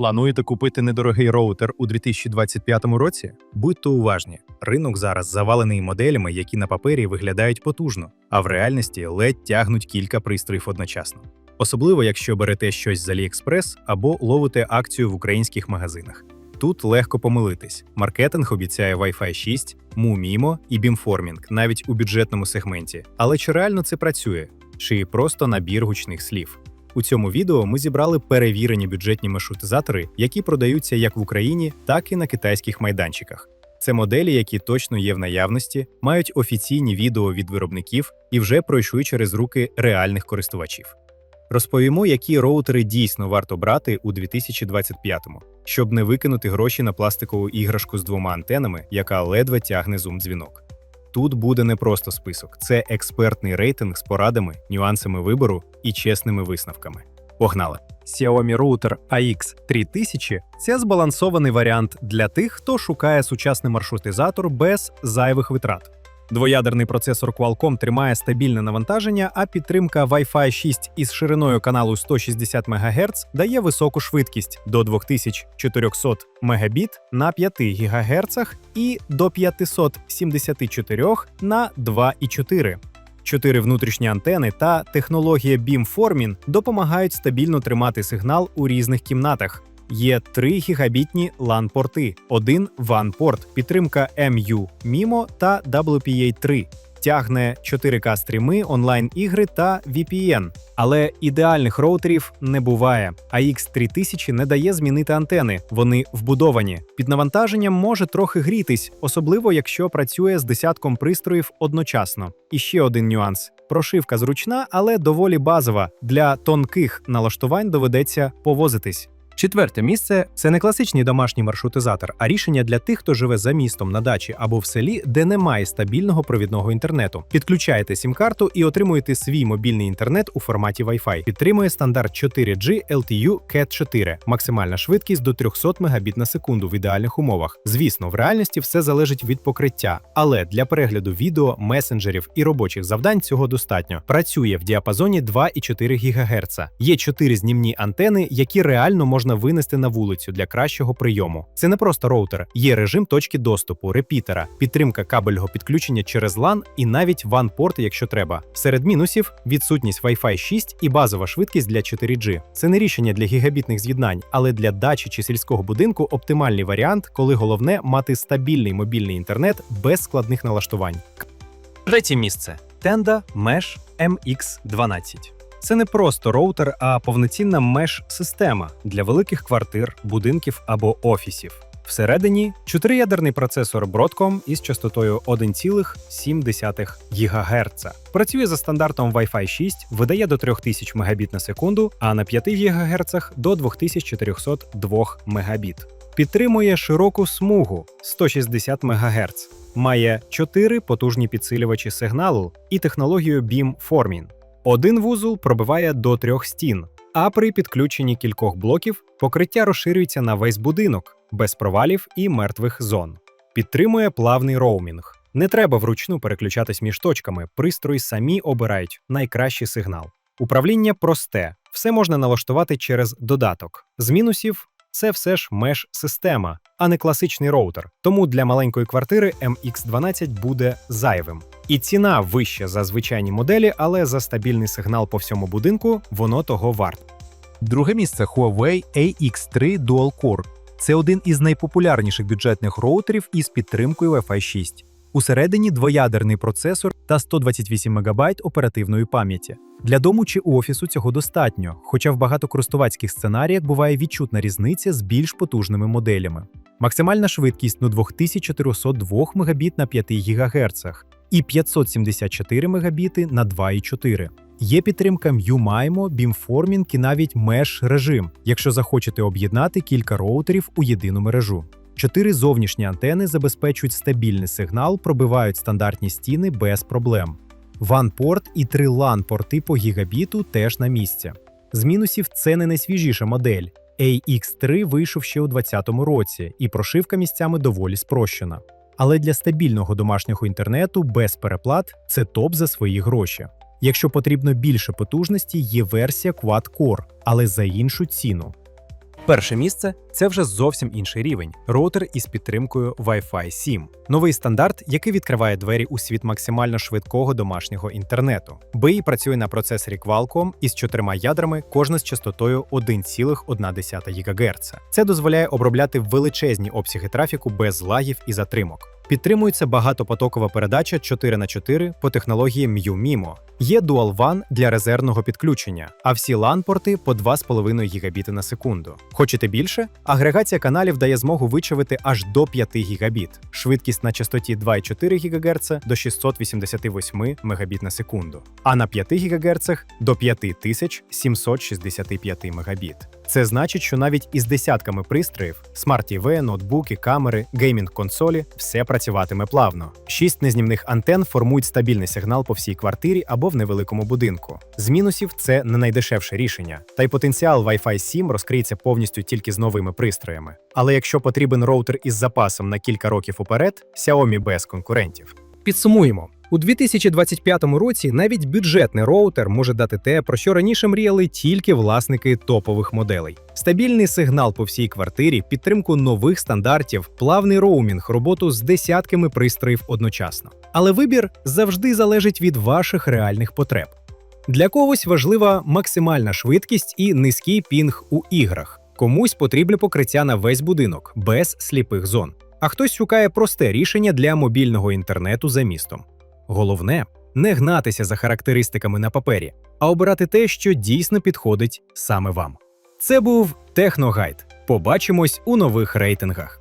Плануєте купити недорогий роутер у 2025 році? Будьте уважні, ринок зараз завалений моделями, які на папері виглядають потужно, а в реальності ледь тягнуть кілька пристроїв одночасно. Особливо, якщо берете щось з AliExpress або ловите акцію в українських магазинах. Тут легко помилитись. Маркетинг обіцяє Wi-Fi 6, MuMimo і Beamforming навіть у бюджетному сегменті. Але чи реально це працює? Чи просто набір гучних слів? У цьому відео ми зібрали перевірені бюджетні маршрутизатори, які продаються як в Україні, так і на китайських майданчиках. Це моделі, які точно є в наявності, мають офіційні відео від виробників і вже пройшли через руки реальних користувачів. Розповімо, які роутери дійсно варто брати у 2025-му, щоб не викинути гроші на пластикову іграшку з двома антенами, яка ледве тягне зум-дзвінок. Тут буде не просто список, це експертний рейтинг з порадами, нюансами вибору і чесними висновками. Погнали! Xiaomi Router AX3000 – це збалансований варіант для тих, хто шукає сучасний маршрутизатор без зайвих витрат. Двоядерний процесор Qualcomm тримає стабільне навантаження, а підтримка Wi-Fi 6 із шириною каналу 160 МГц дає високу швидкість до 2400 Мбіт на 5 ГГц і до 574 на 2,4. Чотири внутрішні антени та технологія Beamforming допомагають стабільно тримати сигнал у різних кімнатах. Є 3 гігабітні LAN-порти, один WAN-порт, підтримка MU, MIMO та WPA3. Тягне 4К стріми, онлайн-ігри та VPN. Але ідеальних роутерів не буває. AX3000 не дає змінити антени, вони вбудовані. Під навантаженням може трохи грітись, особливо якщо працює з десятком пристроїв одночасно. І ще один нюанс: прошивка зручна, але доволі базова. Для тонких налаштувань доведеться повозитись. Четверте місце це не класичний домашній маршрутизатор, а рішення для тих, хто живе за містом на дачі або в селі, де немає стабільного провідного інтернету. Підключаєте сім-карту і отримуєте свій мобільний інтернет у форматі Wi-Fi. Підтримує стандарт 4G LTU Cat 4, максимальна швидкість до 300 Мбіт на секунду в ідеальних умовах. Звісно, в реальності все залежить від покриття, але для перегляду відео, месенджерів і робочих завдань цього достатньо. Працює в діапазоні 2,4 ГГц. Є 4 знімні антени, які реально можна винести на вулицю для кращого прийому. Це не просто роутер, є режим точки доступу, репітера, підтримка кабельного підключення через LAN і навіть WAN-порт, якщо треба. Серед мінусів відсутність Wi-Fi 6 і базова швидкість для 4G. Це не рішення для гігабітних з'єднань, але для дачі чи сільського будинку оптимальний варіант, коли головне мати стабільний мобільний інтернет без складних налаштувань. Третє місце Tenda Mesh MX12. Це не просто роутер, а повноцінна меш-система для великих квартир, будинків або офісів. Всередині чотириядерний процесор Broadcom із частотою 1,7 ГГц. Працює за стандартом Wi-Fi 6, видає до 3000 Мбіт на секунду, а на 5 ГГц до 2402 Мбіт. Підтримує широку смугу 160 МГц. Має 4 потужні підсилювачі сигналу і технологію Beamforming. Один вузол пробиває до трьох стін, а при підключенні кількох блоків покриття розширюється на весь будинок без провалів і мертвих зон. Підтримує плавний роумінг. Не треба вручну переключатись між точками, пристрої самі обирають найкращий сигнал. Управління просте, все можна налаштувати через додаток. З мінусів це все ж меш-система, а не класичний роутер. Тому для маленької квартири MX12 буде зайвим. І ціна вища за звичайні моделі, але за стабільний сигнал по всьому будинку воно того варт. Друге місце Huawei AX3 Dual Core. Це один із найпопулярніших бюджетних роутерів із підтримкою Wi-Fi 6. Усередині двоядерний процесор та 128 МБ оперативної пам'яті. Для дому чи офісу цього достатньо, хоча в багатокористувацьких сценаріях буває відчутна різниця з більш потужними моделями. Максимальна швидкість до 2402 Мбіт на 5 ГГц і 574 Мбіт на 2,4. Є підтримка MU-MIMO, Beamforming і навіть Mesh режим, якщо захочете об'єднати кілька роутерів у єдину мережу. Чотири зовнішні антени забезпечують стабільний сигнал, пробивають стандартні стіни без проблем. WAN-порт і три LAN-порти по гігабіту теж на місці. З мінусів це не найсвіжіша модель. AX3 вийшов ще у 2020 році, і прошивка місцями доволі спрощена. Але для стабільного домашнього інтернету без переплат це топ за свої гроші. Якщо потрібно більше потужності, є версія Quad Core, але за іншу ціну. Перше місце це вже зовсім інший рівень роутер із підтримкою Wi-Fi 7. Новий стандарт, який відкриває двері у світ максимально швидкого домашнього інтернету. BI працює на процесорі Qualcomm із чотирма ядрами, кожна з частотою 1,1 ГГц. Це дозволяє обробляти величезні обсяги трафіку без лагів і затримок. Підтримується багатопотокова передача 4 на 4 по технології MU-MIMO. Є Dual WAN для резервного підключення, а всі LAN-порти по 2,5 Гбіт на секунду. Хочете більше? Агрегація каналів дає змогу вичавити аж до 5 Гбіт, швидкість на частоті 2,4 ГГц до 688 Мбіт на секунду, а на 5 ГГц до 5765 Мбіт. Це значить, що навіть із десятками пристроїв смарт TV, ноутбуки, камери, геймінг-консолі все працюватиме плавно. Шість незнімних антен формують стабільний сигнал по всій квартирі або в невеликому будинку. З мінусів це не найдешевше рішення, та й потенціал Wi-Fi 7 розкриється повністю тільки з новими пристроями. Але якщо потрібен роутер із запасом на кілька років уперед, Xiaomi без конкурентів. Підсумуємо. У 2025 році навіть бюджетний роутер може дати те, про що раніше мріяли тільки власники топових моделей: стабільний сигнал по всій квартирі, підтримку нових стандартів, плавний роумінг, роботу з десятками пристроїв одночасно. Але вибір завжди залежить від ваших реальних потреб. Для когось важлива максимальна швидкість і низький пінг у іграх. Комусь потрібне покриття на весь будинок без сліпих зон. А хтось шукає просте рішення для мобільного інтернету за містом. Головне не гнатися за характеристиками на папері, а обирати те, що дійсно підходить саме вам. Це був Техногайд. Побачимось у нових рейтингах.